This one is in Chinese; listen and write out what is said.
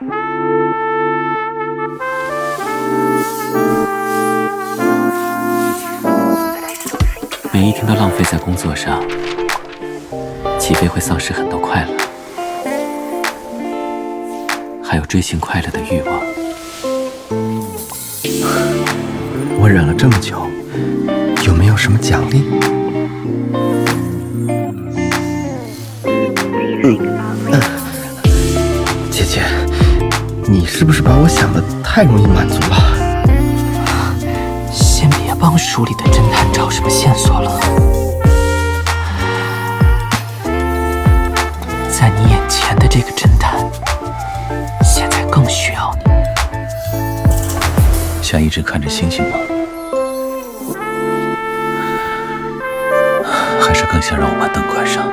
每一天都浪费在工作上，岂非会丧失很多快乐？还有追寻快乐的欲望。我忍了这么久，有没有什么奖励？嗯，你是不是把我想的太容易满足了？先别帮书里的侦探找什么线索了，在你眼前的这个侦探，现在更需要你。想一直看着星星吗？还是更想让我把灯关上？